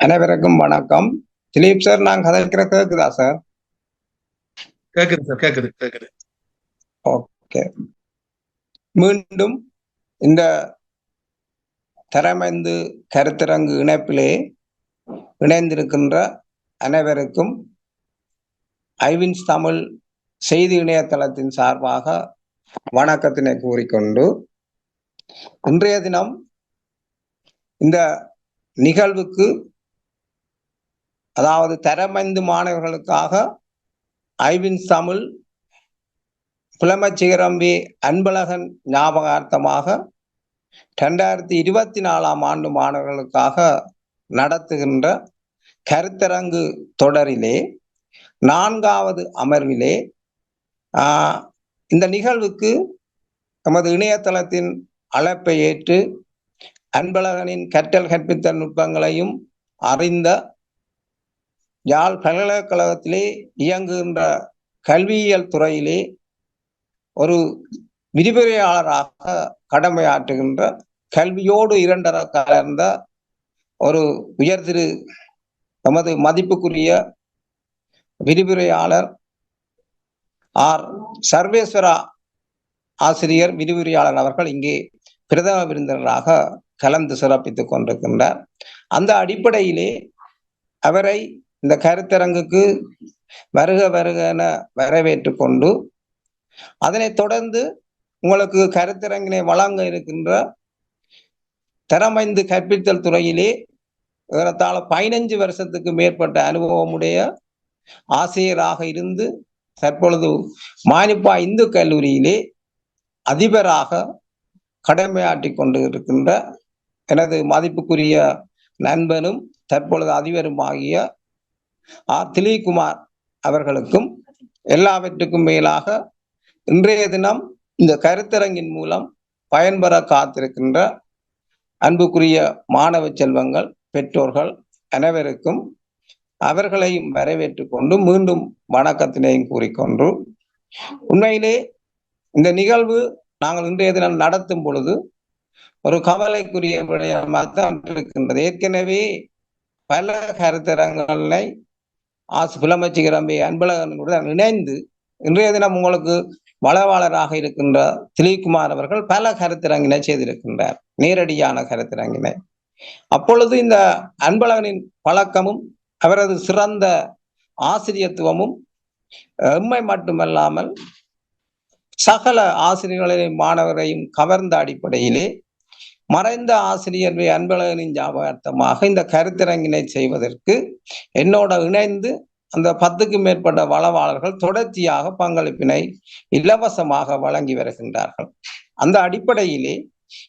அனைவருக்கும் வணக்கம். திலீப் சார் நான் கதைக்கிற கேக்குதா சார்? கேக்குது சார் கேக்குது கேக்குது. ஓகே. மீண்டும் இந்த தரமைந்து கருத்தரங்கு இணைப்பிலே இணைந்திருக்கின்ற அனைவருக்கும் ஐவின்ஸ் தமிழ் செய்தி இணையதளத்தின் சார்பாக வணக்கத்தினை கூறிக்கொண்டு இன்றைய தினம் இந்த நிகழ்வுக்கு அதாவது தரமைந்து மாணவர்களுக்காக ஐவின் தமிழ் புலமச்சிகரம்பி அன்பழகன் ஞாபகார்த்தமாக ரெண்டாயிரத்தி இருபத்தி நாலாம் ஆண்டு மாணவர்களுக்காக நடத்துகின்ற கருத்தரங்கு தொடரிலே நான்காவது அமர்விலே இந்த நிகழ்வுக்கு நமது இணையதளத்தின் அழைப்பை ஏற்று அன்பழகனின் கற்றல் கற்பித்தல் நுட்பங்களையும் அறிந்த யாழ் பல்கலைக்கழகத்திலே இயங்குகின்ற கல்வியியல் துறையிலே ஒரு விரிவுரையாளராக கடமையாற்றுகின்ற கல்வியோடு இரண்டர கலர்ந்த ஒரு உயர் திரு நமது மதிப்புக்குரிய விரிவுரையாளர் ஆர் சர்வேஸ்வரா ஆசிரியர் விரிவுரையாளர் அவர்கள் இங்கே பிரதம விருந்தினராக கலந்து சிறப்பித்துக் கொண்டிருக்கின்றார். அந்த அடிப்படையிலே அவரை இந்த கருத்தரங்குக்கு வருக வருக என வரவேற்று கொண்டு அதனைத் தொடர்ந்து உங்களுக்கு கருத்தரங்கினை வழங்க இருக்கின்ற திறமைந்து கற்பித்தல் துறையிலே ஏறத்தாழ பதினஞ்சு வருஷத்துக்கு மேற்பட்ட அனுபவமுடைய ஆசிரியராக இருந்து தற்பொழுது மானிப்பா இந்து கல்லூரியிலே அதிபராக கடமையாற்றி கொண்டு இருக்கின்ற எனது மதிப்புக்குரிய நண்பனும் தற்பொழுது அதிபரும் ஆகிய ஆர் திலீகுமார் அவர்களுக்கும் எல்லாவற்றுக்கும் மேலாக இன்றைய தினம் இந்த கருத்தரங்கின் மூலம் பயன்பெற காத்திருக்கின்ற அன்புக்குரிய மாணவ செல்வங்கள் பெற்றோர்கள் அனைவருக்கும் அவர்களையும் வரவேற்று கொண்டு மீண்டும் வணக்கத்தினையும் கூறிக்கொண்டு உண்மையிலே இந்த நிகழ்வு நாங்கள் இன்றைய தினம் நடத்தும் பொழுது ஒரு கவலைக்குரிய விடயமாகத்தான் இருக்கின்றது. ஏற்கனவே பல கருத்தரங்களை ஆசு புலமைச்சிகரம்பி அன்பழகனுடன் இணைந்து இன்றைய தினம் உங்களுக்கு வளவாளராக இருக்கின்ற திலீப்குமார் அவர்கள் பல கருத்தரங்கினை செய்திருக்கின்றார். நேரடியான கருத்தரங்கினை அப்பொழுது இந்த அன்பழகனின் பழக்கமும் அவரது சிறந்த ஆசிரியத்துவமும் எம்மை மட்டுமல்லாமல் சகல ஆசிரியர்களையும் மாணவரையும் கவர்ந்த அடிப்படையிலே மறைந்த ஆசிரியர் அன்பழகனின் ஞாபகார்த்தமாக இந்த கருத்தரங்கினை செய்வதற்கு என்னோட இணைந்து அந்த பத்துக்கும் மேற்பட்ட வளவாளர்கள் தொடர்ச்சியாக பங்களிப்பினை இலவசமாக வழங்கி வருகின்றார்கள். அந்த அடிப்படையிலே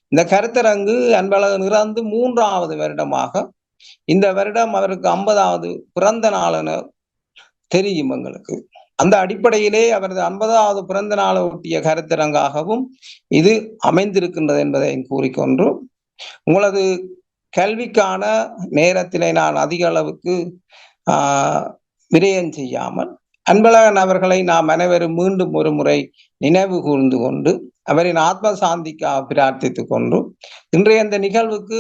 இந்த கருத்தரங்கு அன்பழகன் இறந்து மூன்றாவது வருடமாக இந்த வருடம் அவருக்கு ஐம்பதாவது பிறந்த நாளென தெரியும் எங்களுக்கு. அந்த அடிப்படையிலே அவரது ஐம்பதாவது பிறந்த நாளை ஒட்டிய கருத்தரங்காகவும் இது அமைந்திருக்கின்றது என்பதை கூறிக்கொண்டு உங்களது கல்விக்கான நேரத்தினை நான் அதிக அளவுக்கு விரயம் செய்யாமல் அன்பழகன் அவர்களை நாம் அனைவரும் மீண்டும் ஒரு முறை நினைவு கூர்ந்து கொண்டு அவரின் ஆத்ம சாந்திக்காக பிரார்த்தித்துக் கொண்டு இன்றைய இந்த நிகழ்வுக்கு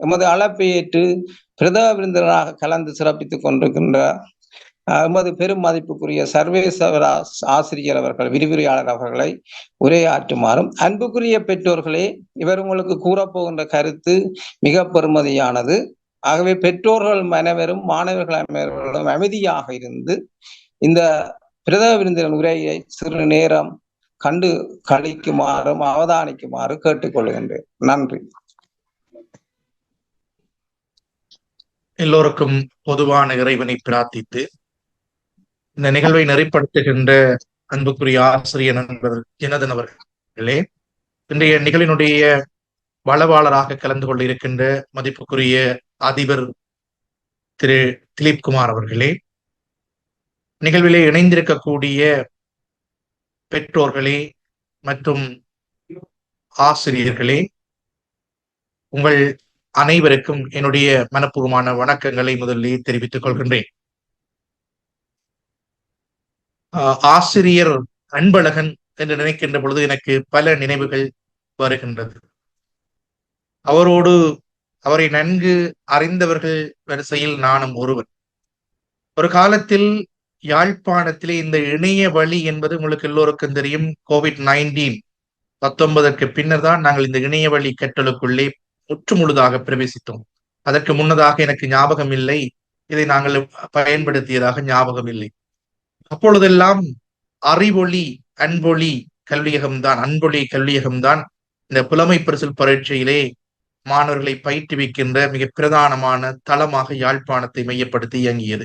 எமது அழைப்பை ஏற்று பிரதம விருந்தினராக கலந்து சிறப்பித்துக் கொண்டிருக்கின்ற எமது பெரும் மதிப்புக்குரிய சர்வேஸ்வர ஆசிரியர் அவர்கள் விரிவுரையாளர் அவர்களை உரையாற்றுமாறும் அன்புக்குரிய பெற்றோர்களே இவர் உங்களுக்கு கூறப்போகின்ற கருத்து மிக பெருமதியானது. ஆகவே பெற்றோர்கள் அனைவரும் மாணவர்கள் அனைவர்களும் அமைதியாக இருந்து இந்த பிரதம விருந்தினர் உரையை சிறு நேரம் கண்டு கழிக்குமாறும் அவதானிக்குமாறு கேட்டுக்கொள்கின்றேன் நன்றி. எல்லோருக்கும் பொதுவான இறைவனை பிரார்த்தித்து இந்த நிகழ்வை நெறிப்படுத்துகின்ற அன்புக்குரிய ஆசிரியர் நண்பர் ஜனதன் அவர்களே இன்றைய நிகழினுடைய வளவாளராக கலந்து கொள்ள இருக்கின்ற மதிப்புக்குரிய அதிபர் திரு திலீப் குமார் அவர்களே நிகழ்விலே இணைந்திருக்கக்கூடிய பெற்றோர்களே மற்றும் ஆசிரியர்களே உங்கள் அனைவருக்கும் என்னுடைய மனப்பூர்வமான வணக்கங்களை முதலில் தெரிவித்துக் கொள்கின்றேன். ஆசிரியர் அன்பழகன் என்று நினைக்கின்ற பொழுது எனக்கு பல நினைவுகள் வருகின்றது. அவரோடு அவரை நன்கு அறிந்தவர்கள் வரிசையில் நானும் ஒருவர் ஒரு காலத்தில் யாழ்ப்பாணத்திலே இந்த இணைய வழி என்பது உங்களுக்கு எல்லோருக்கும் தெரியும். கோவிட் நைன்டீன் பத்தொன்பதற்கு பின்னர் தான் நாங்கள் இந்த இணைய வழி கற்றலுக்குள்ளே முற்று முழுதாக பிரவேசித்தோம். அதற்கு முன்னதாக எனக்கு ஞாபகம் இல்லை இதை நாங்கள் பயன்படுத்தியதாக ஞாபகம் இல்லை அப்பொழுதெல்லாம் அறிவொளி அன்பொழி கல்வியகம்தான் அன்பொழி கல்வியகம்தான் இந்த புலமை பரிசில் பரீட்சையிலே மாணவர்களை பயிற்றுவிக்கின்ற மிக பிரதானமான தளமாக யாழ்ப்பாணத்தை மையப்படுத்தி இயங்கியது.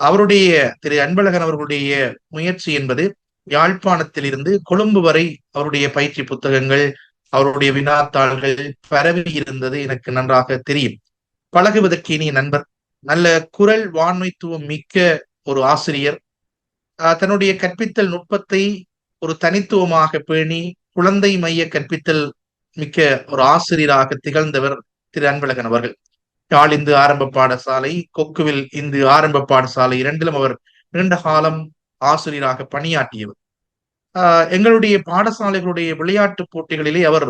அவருடைய திரு அன்பழகன் அவர்களுடைய முயற்சி என்பது யாழ்ப்பாணத்தில் இருந்து கொழும்பு வரை அவருடைய பயிற்சி புத்தகங்கள் அவருடைய வினாத்தாள்கள் பரவி இருந்தது எனக்கு நன்றாக தெரியும். பழகுவதற்கு இனிய நண்பர் நல்ல குரல் வான்மைத்துவம் மிக்க ஒரு ஆசிரியர் தன்னுடைய கற்பித்தல் நுட்பத்தை ஒரு தனித்துவமாக பேணி குழந்தை மைய கற்பித்தல் மிக்க ஒரு ஆசிரியராக திகழ்ந்தவர் திரு அன்பழகன் அவர்கள். யாழ் இந்து ஆரம்ப பாடசாலை கொக்குவில் இந்து ஆரம்ப பாடசாலை இரண்டிலும் அவர் நீண்ட காலம் ஆசிரியராக பணியாற்றியவர். எங்களுடைய பாடசாலைகளுடைய விளையாட்டு போட்டிகளிலே அவர்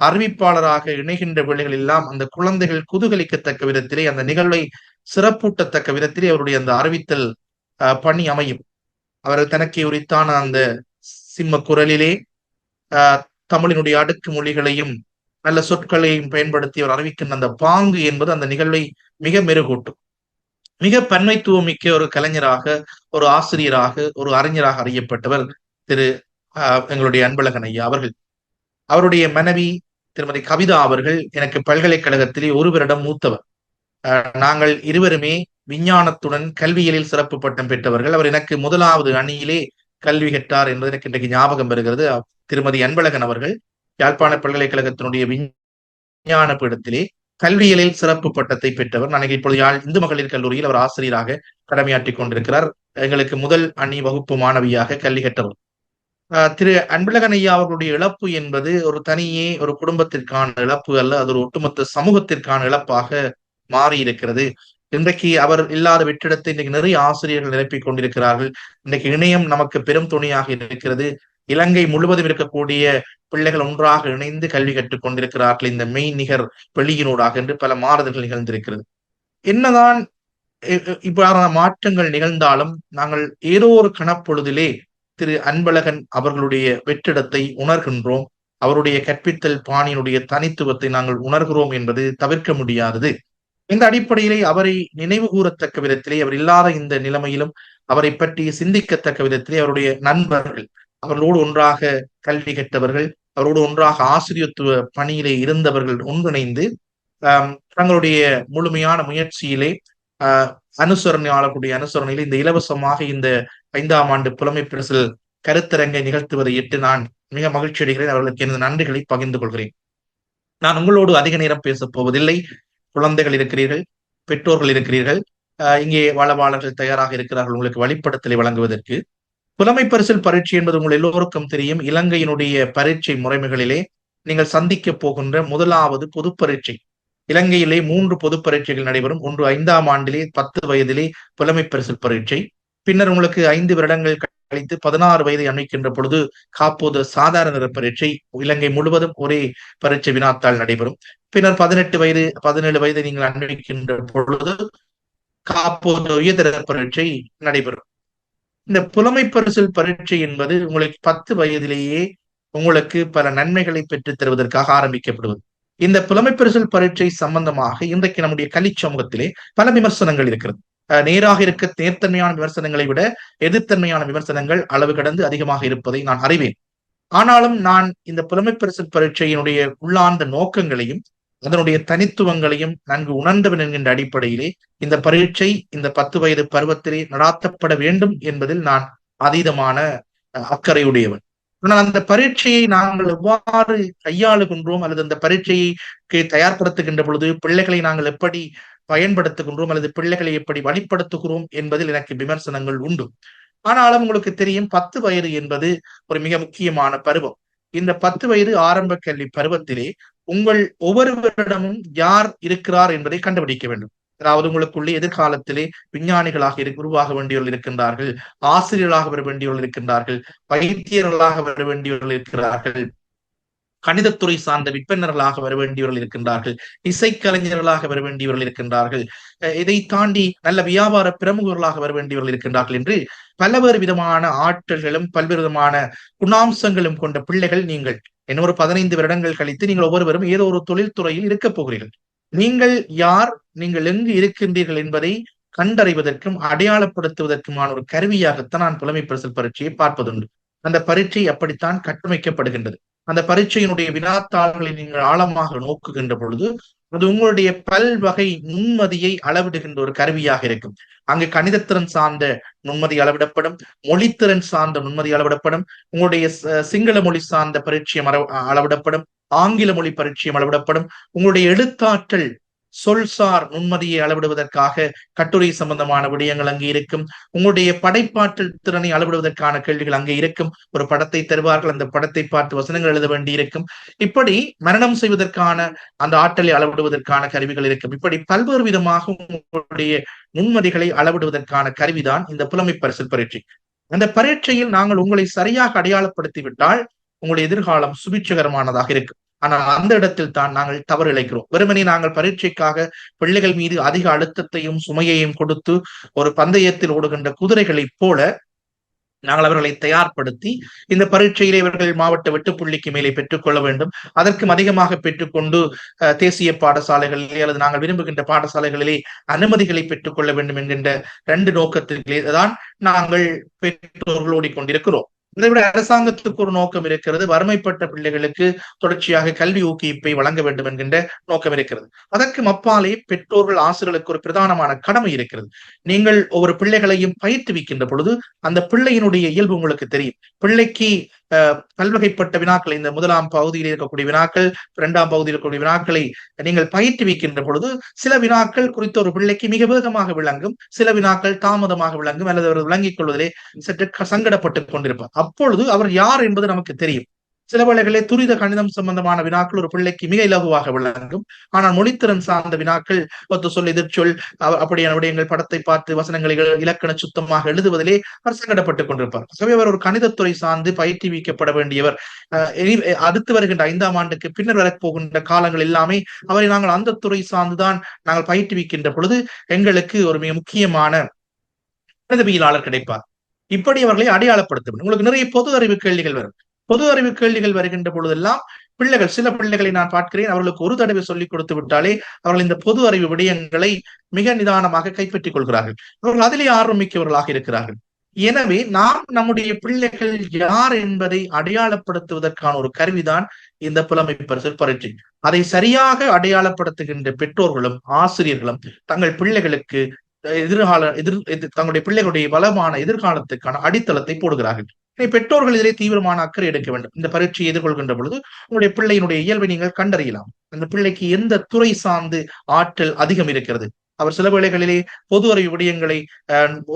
அறிவிப்பாளராக இணைகின்ற வேளைகள் எல்லாம் அந்த குழந்தைகள் குதூகலிக்கத்தக்க விதத்திலே அந்த நிகழ்வை சிறப்பூட்டத்தக்க விதத்திலே அவருடைய அந்த அறிவித்தல் பணி அமையும். அவர் தனக்கே உரித்தான அந்த சிம்ம குரலிலே தமிழினுடைய அடுக்கு மொழிகளையும் நல்ல சொற்களையும் பயன்படுத்தி அவர் அறிவிக்கின்ற அந்த பாங்கு என்பது அந்த நிகழ்வை மிக மெருகூட்டும். மிக பன்மைத்துவம் மிக்க ஒரு கலைஞராக ஒரு ஆசிரியராக ஒரு அறிஞராக அறியப்பட்டவர் திரு எங்களுடைய அன்பழகன் ஐயா அவர்கள். அவருடைய மனைவி திருமதி கவிதா அவர்கள் எனக்கு பல்கலைக்கழகத்திலே ஒருவரிடம் மூத்தவர். நாங்கள் இருவருமே விஞ்ஞானத்துடன் கல்வியலில் சிறப்பு பட்டம் பெற்றவர்கள். அவர் எனக்கு முதலாவது அணியிலே கல்வி கற்றார் என்பது எனக்கு இன்றைக்கு ஞாபகம் வருகிறது. திருமதி அன்பழகன் அவர்கள் யாழ்ப்பாண பல்கலைக்கழகத்தினுடைய விஞ்ஞான பீடத்திலே கல்வியலில் சிறப்பு பட்டத்தை பெற்றவர். நான் இப்பொழுது யாழ் இந்து மகளிர் கல்லூரியில் அவர் ஆசிரியராக கடமையாற்றி கொண்டிருக்கிறார். எங்களுக்கு முதல் அணி வகுப்பு மாணவியாக கல்வி கற்றவர். திரு அன்பழகன் ஐயா அவர்களுடைய இழப்பு என்பது ஒரு தனியே ஒரு குடும்பத்திற்கான இழப்பு அல்ல அது ஒரு ஒட்டுமொத்த சமூகத்திற்கான இழப்பாக மாறி இருக்கிறது இன்றைக்கு அவர் இல்லாத வெற்றிடத்தை இன்றைக்கு நிறைய ஆசிரியர்கள் நிரப்பிக் கொண்டிருக்கிறார்கள். இன்றைக்கு இணையம் நமக்கு பெரும் துணையாக இருக்கிறது. இலங்கை முழுவதும் இருக்கக்கூடிய பிள்ளைகள் ஒன்றாக இணைந்து கல்வி கற்றுக் கொண்டிருக்கிறார்கள். இந்த மெய் நிகர் வெளியினூடாக என்று பல மாறுதல்கள் நிகழ்ந்திருக்கிறது. என்னதான் இவ்வாறான மாற்றங்கள் நிகழ்ந்தாலும் நாங்கள் ஏதோ ஒரு கணப்பொழுதிலே திரு அன்பழகன் அவர்களுடைய வெற்றிடத்தை உணர்கின்றோம். அவருடைய கற்பித்தல் பாணியினுடைய தனித்துவத்தை நாங்கள் உணர்கிறோம் என்பது தவிர்க்க முடியாதது. இந்த அடிப்படையிலே அவரை நினைவு கூறத்தக்க விதத்திலே அவர் இல்லாத இந்த நிலைமையிலும் அவரை பற்றி சிந்திக்கத்தக்க விதத்திலே அவருடைய நண்பர்கள் அவர்களோடு ஒன்றாக கல்வி கற்றவர்கள் அவரோடு ஒன்றாக ஆசிரியத்துவ பணியிலே இருந்தவர்கள் ஒன்றிணைந்து தங்களுடைய முழுமையான முயற்சியிலே அனுசரணையாளர்களுடைய அனுசரணையில் இந்த இலவசமாக இந்த ஐந்தாம் ஆண்டு புலமை பிரசில் கருத்தரங்கை நிகழ்த்துவதை இட்டு நான் மிக மகிழ்ச்சி அடைகிறேன் அவர்களுக்கு எனது நன்றிகளை பகிர்ந்து கொள்கிறேன். நான் உங்களோடு அதிக நேரம் பேசப் போவதில்லை. குழந்தைகள் இருக்கிறீர்கள் பெற்றோர்கள் இருக்கிறீர்கள் இங்கே வளவாளர்கள் தயாராக இருக்கிறார்கள் உங்களுக்கு வழிப்படுத்தலை வழங்குவதற்கு. புலமை பரிசில் பரீட்சை என்பது உங்கள் எல்லோருக்கும் தெரியும். இலங்கையினுடைய பரீட்சை முறைமைகளிலே நீங்கள் சந்திக்க போகின்ற முதலாவது பொது பரீட்சை. இலங்கையிலே மூன்று பொது பரீட்சைகள் நடைபெறும். ஒன்று ஐந்தாம் ஆண்டிலே பத்து வயதிலே புலமை பரிசில் பரீட்சை. பின்னர் உங்களுக்கு ஐந்து வருடங்கள் கழித்து பதினாறு வயதை அமைக்கின்ற பொழுது காப்போது சாதாரண நிற பரீட்சை இலங்கை முழுவதும் ஒரே பரீட்சை வினாத்தால் நடைபெறும். பின்னர் பதினெட்டு வயது பதினேழு வயதை நீங்கள் அன்வைக்கின்ற பொழுது காப்போது உயர்தர பரீட்சை நடைபெறும். இந்த புலமை பரிசில் பரீட்சை என்பது உங்களுக்கு பத்து வயதிலேயே உங்களுக்கு பல நன்மைகளை பெற்றுத் தருவதற்காக ஆரம்பிக்கப்படுவது. இந்த புலமை பரிசில் பரீட்சை சம்பந்தமாக இன்றைக்கு நம்முடைய கல்வி சமூகத்திலே பல விமர்சனங்கள் இருக்கிறது. நேராக இருக்க நேர்த்தன்மையான விமர்சனங்களை விட எதிர்த்தன்மையான விமர்சனங்கள் அளவு கடந்து அதிகமாக இருப்பதை நான் அறிவேன். ஆனாலும் நான் இந்த புலமை பரிசு பரீட்சையினுடைய உள்ளார்ந்த நோக்கங்களையும் அதனுடைய தனித்துவங்களையும் நன்கு உணர்ந்தவன் என்கின்ற அடிப்படையிலே இந்த பரீட்சை இந்த பத்து வயது பருவத்திலே நடாத்தப்பட வேண்டும் என்பதில் நான் அதீதமான அக்கறையுடையவன். ஆனால் அந்த பரீட்சையை நாங்கள் எவ்வாறு கையாளுகின்றோம் அல்லது அந்த பரீட்சைக்கு தயார்படுத்துகின்ற பொழுது பிள்ளைகளை நாங்கள் எப்படி பயன்படுத்துகின்றோம் அல்லது பிள்ளைகளை எப்படி வழிப்படுத்துகிறோம் என்பதில் எனக்கு விமர்சனங்கள் உண்டு. ஆனாலும் உங்களுக்கு தெரியும் பத்து வயது என்பது ஒரு மிக முக்கியமான பருவம். இந்த பத்து வயது ஆரம்ப கல்வி பருவத்திலே உங்கள் ஒவ்வொருவரிடமும் யார் இருக்கிறார் என்பதை கண்டுபிடிக்க வேண்டும். அதாவது உங்களுக்குள்ளே எதிர்காலத்திலே விஞ்ஞானிகளாக உருவாக வேண்டியவர்கள் இருக்கின்றார்கள் ஆசிரியர்களாக வர வேண்டியவர்கள் இருக்கின்றார்கள் வைத்தியர்களாக வர வேண்டியவர்கள் இருக்கிறார்கள். கணிதத்துறை சார்ந்த விற்பனர்களாக வர வேண்டியவர்கள் இருக்கின்றார்கள். இசைக்கலைஞர்களாக வர வேண்டியவர்கள் இருக்கின்றார்கள். இதை தாண்டி நல்ல வியாபார பிரமுகர்களாக வர வேண்டியவர்கள் இருக்கின்றார்கள் என்று பல்வேறு விதமான ஆற்றல்களும் பல்வேறு விதமான குணாம்சங்களும் கொண்ட பிள்ளைகள் நீங்கள். இன்னொரு பதினைந்து வருடங்கள் கழித்து நீங்கள் ஒவ்வொருவரும் ஏதோ ஒரு தொழில்துறையில் இருக்கப் இருக்க போகிறீர்கள். நீங்கள் யார்? நீங்கள் எங்கு இருக்கின்றீர்கள் என்பதை கண்டறிவதற்கும் அடையாளப்படுத்துவதற்குமான ஒரு கருவியாகத்தான் நான் புலமை பரிசல் பரீட்சையை பார்ப்பதுண்டு. அந்த பரீட்சை அப்படித்தான் கட்டமைக்கப்படுகின்றது. அந்த பரீட்சையினுடைய வினாத்தாள்களை நீங்கள் ஆழமாக நோக்குகின்ற பொழுது அது உங்களுடைய பல்வகை நுண்மதியை அளவிடுகின்ற ஒரு கருவியாக இருக்கும். அங்கு கணிதத்திறன் சார்ந்த நுண்மதி அளவிடப்படும் மொழித்திறன் சார்ந்த நுண்மதி அளவிடப்படும் உங்களுடைய சிங்கள மொழி சார்ந்த பரீட்சையம் அளவிடப்படும் ஆங்கில மொழி பரீட்சையம் அளவிடப்படும் உங்களுடைய எழுத்தாற்றல் சொல்சார் நுண்மதியை அளவிடுவதற்காக கட்டுரை சம்பந்தமான விடயங்கள் அங்கே இருக்கும். உங்களுடைய படைப்பாற்றல் திறனை அளவிடுவதற்கான கேள்விகள் அங்கே இருக்கும். ஒரு படத்தை தருவார்கள் அந்த படத்தை பார்த்து வசனங்கள் எழுத வேண்டி இருக்கும் இப்படி மரணம் செய்வதற்கான அந்த ஆற்றலை அளவிடுவதற்கான கருவிகள் இருக்கும். இப்படி பல்வேறு விதமாக உங்களுடைய நுண்மதிகளை அளவிடுவதற்கான கருவிதான் இந்த புலமை பரிசில் பரீட்சை. அந்த பரீட்சையில் நாங்கள் உங்களை சரியாக அடையாளப்படுத்திவிட்டால் உங்களுடைய எதிர்காலம் சுபிட்சகரமானதாக இருக்கும். ஆனால் அந்த இடத்தில் தான் நாங்கள் தவறு இழைக்கிறோம். வெறுமனே நாங்கள் பரீட்சைக்காக பிள்ளைகள் மீது அதிக அழுத்தத்தையும் சுமையையும் கொடுத்து ஒரு பந்தயத்தில் ஓடுகின்ற குதிரைகளைப் போல நாங்கள் அவர்களை தயார்படுத்தி இந்த பரீட்சையிலே இவர்கள் மாவட்ட வெட்டுப்புள்ளிக்கு மேலே பெற்றுக்கொள்ள வேண்டும். அதற்கும் அதிகமாக பெற்றுக்கொண்டு அஹ், தேசிய பாடசாலைகளிலே அல்லது நாங்கள் விரும்புகின்ற பாடசாலைகளிலே அனுமதிகளை பெற்றுக்கொள்ள வேண்டும் என்கின்ற ரெண்டு நோக்கத்திலே தான் நாங்கள் பெற்றோர்கள் ஓடிக்கொண்டிருக்கிறோம் இதை விட அரசாங்கத்துக்கு ஒரு நோக்கம் இருக்கிறது. வறுமைப்பட்ட பிள்ளைகளுக்கு தொடர்ச்சியாக கல்வி ஊக்குவிப்பை வழங்க வேண்டும் என்கின்ற நோக்கம் இருக்கிறது. அதற்கு அப்பாலே பெற்றோர்கள் ஆசிரியர்களுக்கு ஒரு பிரதானமான கடமை இருக்கிறது. நீங்கள் ஒவ்வொரு பிள்ளைகளையும் பயிற்றுவிக்கின்ற பொழுது அந்த பிள்ளையினுடைய இயல்பு உங்களுக்கு தெரியும். பிள்ளைக்கு பல்வகைப்பட்ட வினாக்களை இந்த முதலாம் பகுதியில் இருக்கக்கூடிய வினாக்கள் இரண்டாம் பகுதியில் இருக்கக்கூடிய வினாக்களை நீங்கள் பயிற்றுவிக்கின்ற பொழுது சில வினாக்கள் குறித்த ஒரு பிள்ளைக்கு மிக வேகமாக விளங்கும் சில வினாக்கள் தாமதமாக விளங்கும் அல்லது அவர் விளங்கிக் கொள்வதிலே சற்று சங்கடப்பட்டுக் கொண்டிருப்பார். அப்பொழுது அவர் யார் என்பது நமக்கு தெரியும். சில வேளைகளே துரித கணிதம் சம்பந்தமான வினாக்கள் ஒரு பிள்ளைக்கு மிக இலகுவாக விளங்கும். ஆனால் மொழித்திறன் சார்ந்த வினாக்கள் ஒத்து சொல் எதிர்ச்சொல் அப்படியான விடயங்கள் படத்தை பார்த்து வசனங்களை இலக்கண சுத்தமாக எழுதுவதிலே அவர் சங்கடப்பட்டுக் கொண்டிருப்பார். ஆகவே அவர் ஒரு கணிதத்துறை சார்ந்து பயிற்றுவிக்கப்பட வேண்டியவர். அஹ் அடுத்து வருகின்ற ஐந்தாம் ஆண்டுக்கு பின்னர் வரப்போகின்ற காலங்கள் எல்லாமே அவரை நாங்கள் அந்த துறை சார்ந்துதான் நாங்கள் பயிற்றுவிக்கின்ற பொழுது எங்களுக்கு ஒரு மிக முக்கியமான கணிதவியலாளர் கிடைப்பார். இப்படி அவர்களை அடையாளப்படுத்த வேண்டும் உங்களுக்கு நிறைய பொது அறிவு கேள்விகள் வரும். பொது அறிவு கேள்விகள் வருகின்ற பொழுதெல்லாம் பிள்ளைகள் சில பிள்ளைகளை நான் பார்க்கிறேன். அவர்களுக்கு ஒரு தடவை சொல்லிக் கொடுத்து விட்டாலே அவர்கள் இந்த பொது அறிவு விடயங்களை மிக நிதானமாக கைப்பற்றிக் கொள்கிறார்கள். அவர்கள் அதிலே ஆர்வம் மிக்கவர்களாக இருக்கிறார்கள். எனவே நாம் நம்முடைய பிள்ளைகள் யார் என்பதை அடையாளப்படுத்துவதற்கான ஒரு கருவிதான் இந்த புலமை பரிசல் பரீட்சை அதை சரியாக அடையாளப்படுத்துகின்ற பெற்றோர்களும் ஆசிரியர்களும் தங்கள் பிள்ளைகளுக்கு எதிர்கால எதிர் தங்களுடைய பிள்ளைகளுடைய வளமான எதிர்காலத்துக்கான அடித்தளத்தை போடுகிறார்கள். பெற்றோர்கள் இதிலே தீவிரமான அக்கறை எடுக்க வேண்டும். இந்த பரீட்சையை எதிர்கொள்கின்ற பொழுது உங்களுடைய பிள்ளையினுடைய இயல்பை நீங்கள் கண்டறியலாம். அந்த பிள்ளைக்கு எந்த துறை சார்ந்து ஆற்றல் அதிகம் இருக்கிறது? அவர் சில வேளைகளிலே பொது அறிவு விடயங்களை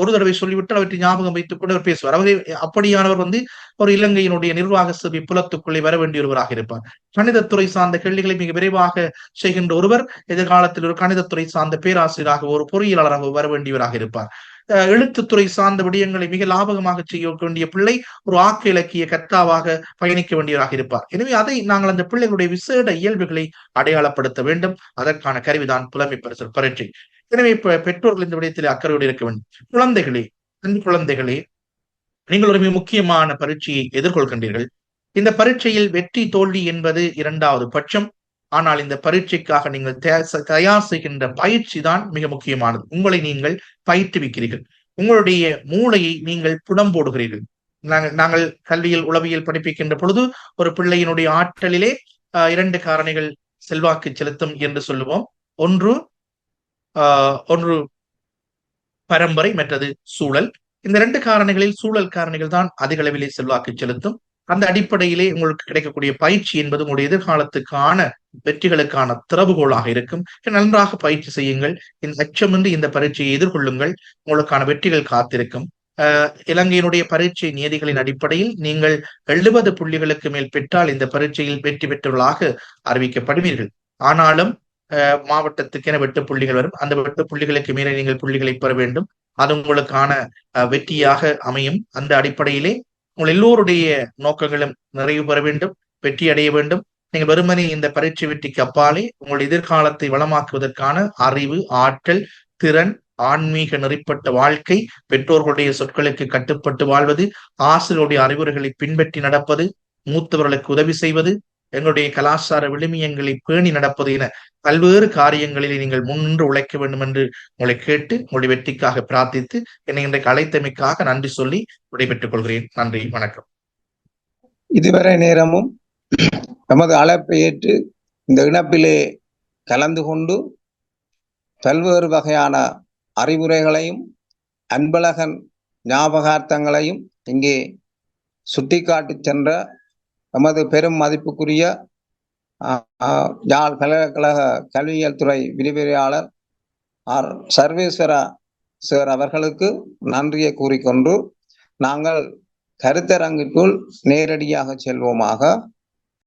ஒரு தடவை சொல்லிவிட்டு அவற்றை ஞாபகம் வைத்துக் கொண்டு அவர் பேசுவார். அவரே அப்படியானவர் வந்து ஒரு இலங்கையினுடைய நிர்வாக சபை புலத்துக்குள்ளே வர வேண்டிய ஒருவராக இருப்பார். கணிதத்துறை சார்ந்த கேள்விகளை மிக விரைவாக செய்கின்ற ஒருவர் எதிர்காலத்தில் ஒரு கணிதத்துறை சார்ந்த பேராசிரியராக ஒரு பொறியியலாளராக வர வேண்டியவராக இருப்பார். எழுத்துத்துறை சார்ந்த விடயங்களை மிக லாபகமாக செய்ய வேண்டிய பிள்ளை ஒரு ஆக்க இலக்கிய கர்த்தாவாக பயணிக்க வேண்டியவராக இருப்பார். எனவே அதை நாங்கள் அந்த பிள்ளைகளுடைய விசேட இயல்புகளை அடையாளப்படுத்த வேண்டும். அதற்கான கருவிதான் புலமை பரிசல் பரீட்சை. எனவே இப்ப பெற்றோர்கள் இந்த விடயத்தில் அக்கறையோடு இருக்க வேண்டும். குழந்தைகளே பெண் குழந்தைகளே நீங்கள் ஒரு மிக முக்கியமான பரீட்சையை எதிர்கொள்கின்றீர்கள். இந்த பரீட்சையில் வெற்றி தோல்வி என்பது இரண்டாவது பட்சம். ஆனால் இந்த பரீட்சைக்காக நீங்கள் தயார் செய்கின்ற பயிற்சி தான் மிக முக்கியமானது. உங்களை நீங்கள் பயிற்றுவிக்கிறீர்கள். உங்களுடைய மூளையை நீங்கள் புடம் போடுகிறீர்கள். நாங்கள் நாங்கள் கல்வியில் உளவியல் படிப்பிக்கின்ற பொழுது ஒரு பிள்ளையினுடைய ஆற்றலிலே இரண்டு காரணிகள் செல்வாக்கு செலுத்தும் என்று சொல்லுவோம். ஒன்று ஆஹ், ஒன்று பரம்பரை மற்றது சூழல். இந்த ரெண்டு காரணிகளில் சூழல் காரணிகள் தான் அதிக அளவிலே செல்வாக்கு செலுத்தும். அந்த அடிப்படையிலே உங்களுக்கு கிடைக்கக்கூடிய பயிற்சி என்பது உங்களுடைய எதிர்காலத்துக்கான வெற்றிகளுக்கான திறவுகோளாக இருக்கும். நன்றாக பயிற்சி செய்யுங்கள். இந்த அச்சமின்றி இந்த பரீட்சையை எதிர்கொள்ளுங்கள். உங்களுக்கான வெற்றிகள் காத்திருக்கும். இலங்கையினுடைய பரீட்சை நியதிகளின் அடிப்படையில் நீங்கள் எழுபது புள்ளிகளுக்கு மேல் பெற்றால் இந்த பரீட்சையில் வெற்றி பெற்றவர்களாக அறிவிக்கப்படுவீர்கள். ஆனாலும் அஹ் மாவட்டத்துக்கென வெட்டு புள்ளிகள் வரும். அந்த வெட்டு புள்ளிகளுக்கு மேலே நீங்கள் புள்ளிகளை பெற வேண்டும். அது உங்களுக்கான வெற்றியாக அமையும். அந்த அடிப்படையிலே உங்கள் எல்லோருடைய நோக்கங்களும் நிறைவு பெற வேண்டும். வெற்றி அடைய வேண்டும். நீங்க வெறுமனே இந்த பரீட்சை வெற்றிக்கு அப்பாலே உங்கள் எதிர்காலத்தை வளமாக்குவதற்கான அறிவு ஆற்றல் திறன் ஆன்மீக நெறிப்பட்ட வாழ்க்கை பெற்றோர்களுடைய சொற்களுக்கு கட்டுப்பட்டு வாழ்வது ஆசிரியருடைய அறிவுரைகளை பின்பற்றி நடப்பது மூத்தவர்களுக்கு உதவி செய்வது எங்களுடைய கலாச்சார விழுமியங்களை பேணி நடப்பது என பல்வேறு காரியங்களில் நீங்கள் முன்னின்று உழைக்க வேண்டும் என்று உங்களை கேட்டு உங்களுடைய வெற்றிக்காக பிரார்த்தித்து என்னை இன்றைக்கு அழைத்தமைக்காக நன்றி சொல்லி விடைபெற்றுக் கொள்கிறேன். நன்றி வணக்கம். இதுவரை நேரமும் நமது அழைப்பை ஏற்று இந்த இணைப்பிலே கலந்து கொண்டு பல்வேறு வகையான அறிவுரைகளையும் அன்பழகன் ஞாபகார்த்தங்களையும் இங்கே சுட்டிக்காட்டி சென்ற நமது பெரும் மதிப்புக்குரிய யாழ் பல்கலைக்கழக கல்வியியல் துறை விரிவுரையாளர் ஆர். சர்வேஸ்வரா சார் அவர்களுக்கு நன்றியை கூறிக்கொண்டு நாங்கள் கருத்தரங்கிற்குள் நேரடியாக செல்வோமாக.